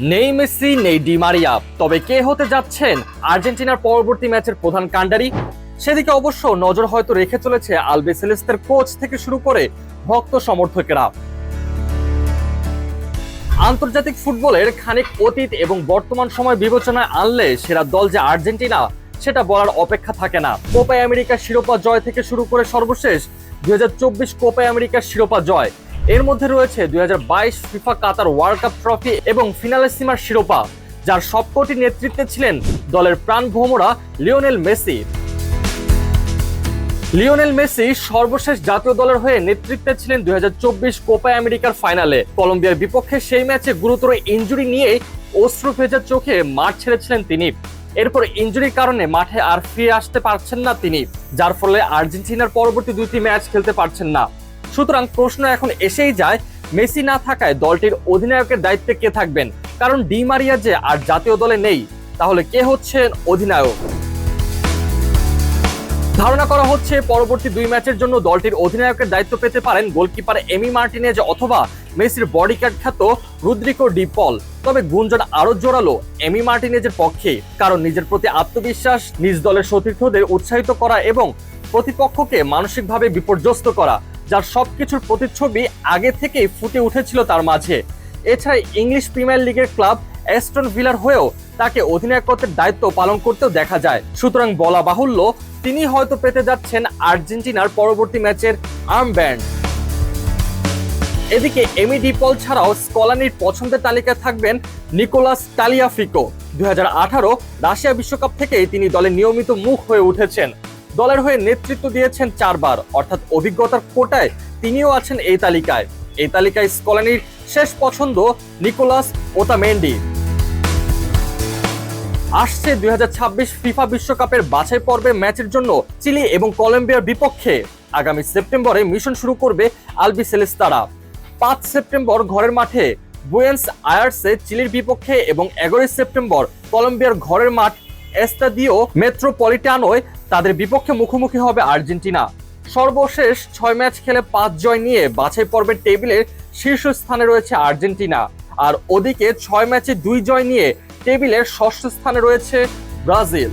নেই মেসি, নেই ডিমারিয়া তবে কে হতে যাচ্ছেন আর্জেন্টিনার পরবর্তী ম্যাচের প্রধান কাণ্ডারি? সেদিকে অবশ্য নজর হয়তো রেখে চলেছে আলবে সেলেস্তের কোচ থেকে শুরু করে ভক্ত সমর্থকেরা। আন্তর্জাতিক ফুটবলের খানিক অতীত এবং বর্তমান সময় বিবেচনায় আনলে সেরা দল যে আর্জেন্টিনা, সেটা বলার অপেক্ষা থাকে না। কোপাই আমেরিকার শিরোপা জয় থেকে শুরু করে সর্বশেষ দুই কোপাই আমেরিকার শিরোপা জয়। এর মধ্যে রয়েছে দুই হাজার বাইশ FIFA Qatar World Cup trophy এবং ফিনালেসিমার শিরোপা, যার সবকটি নেতৃত্বে ছিলেন দলের প্রাণভোমরা লিওনেল মেসি। লিওনেল মেসি সর্বশেষ জাতীয় দলের হয়ে নেতৃত্বে ছিলেন দুই হাজার চব্বিশ কোপা আমেরিকার ফাইনালে। কলম্বিয়ার বিপক্ষে সেই ম্যাচে গুরুতর ইনজুরি নিয়ে অশ্রু ভেজা চোখে মাঠ ছেড়েছিলেন তিনি। এরপর ইনজুরির কারণে মাঠে আর ফিরে আসতে পারছেন না তিনি, যার ফলে আর্জেন্টিনার পরবর্তী দুইটি ম্যাচ খেলতে পারছেন না। সুতরাং প্রশ্ন এখন এসেই যায়, মেসি না থাকায় দলটির অধিনায়কের দায়িত্বে কে থাকবেন? কারণ ডি মারিয়া যে আর জাতীয় দলে নেই, তাহলে কে হচ্ছেন অধিনায়ক? ধারণা করা হচ্ছে পরবর্তী দুই ম্যাচের জন্য দলটির অধিনায়কের দায়িত্ব পেতে পারেন গোলকিপার এমি মার্টিনেজ অথবা মেসির বডিগার্ড খ্যাত রুদ্রিকো ডি পল। তবে গুঞ্জন আরও জোরালো এমি মার্টিনেজের পক্ষে, কারণ নিজের প্রতি আত্মবিশ্বাস, নিজ দলের সতীর্থদের উৎসাহিত করা এবং প্রতিপক্ষকে মানসিকভাবে বিপর্যস্ত করা। যার সবকিছুর প্রতিচ্ছবি আগে থেকেই ফুটে উঠেছিল তার মাঝে। এছাড়া ইংলিশ প্রিমিয়ার লিগের ক্লাব অ্যাস্টন ভিলার হয়েও তাকে অধিনায়কত্বের দায়িত্ব পালন করতেও দেখা যায়। সুতরাং বলা বাহুল্য, তিনি হয়তো পেতে যাচ্ছেন আর্জেন্টিনার পরবর্তী ম্যাচের আর্ম ব্যান্ড এদিকে এমি ডিপল ছাড়াও স্কলানির পছন্দের তালিকায় থাকবেন নিকোলাস টালিয়াফিকো দুই হাজার আঠারো রাশিয়া বিশ্বকাপ থেকেই তিনি দলের নিয়মিত মুখ হয়ে উঠেছেন। দলের হয়ে নেতৃত্ব দিয়েছেন চারবার। অর্থাৎ অভিজ্ঞতার কোটায় তিনিও আছেন এই তালিকায়। এই তালিকায় স্কলানির শেষ পছন্দ নিকোলাস ওতামেন্ডি। আসছে দুই হাজার ছাব্বিশ ফিফা বিশ্বকাপের বাছাই পর্বের ম্যাচের জন্য চিলি এবং কলম্বিয়ার বিপক্ষে। আগামী সেপ্টেম্বরে মিশন শুরু করবে আলবি সেলেস্তারা। পাঁচ সেপ্টেম্বর ঘরের মাঠে বুয়েন্স আয়ার্সে চিলির বিপক্ষে এবং এগারোই সেপ্টেম্বর কলম্বিয়ার ঘরের মাঠ এস্তাদিও মেট্রোপলিটানোয় তাদের বিপক্ষে মুখোমুখি হবে আর্জেন্টিনা। সর্বশেষ ছয় ম্যাচ খেলে পাঁচ জয় নিয়ে বাছাই পর্বের টেবিলের শীর্ষস্থানে রয়েছে আর্জেন্টিনা। আর ওদিকে ছয় ম্যাচে দুই জয় নিয়ে টেবিলের ষষ্ঠ স্থানে রয়েছে ব্রাজিল।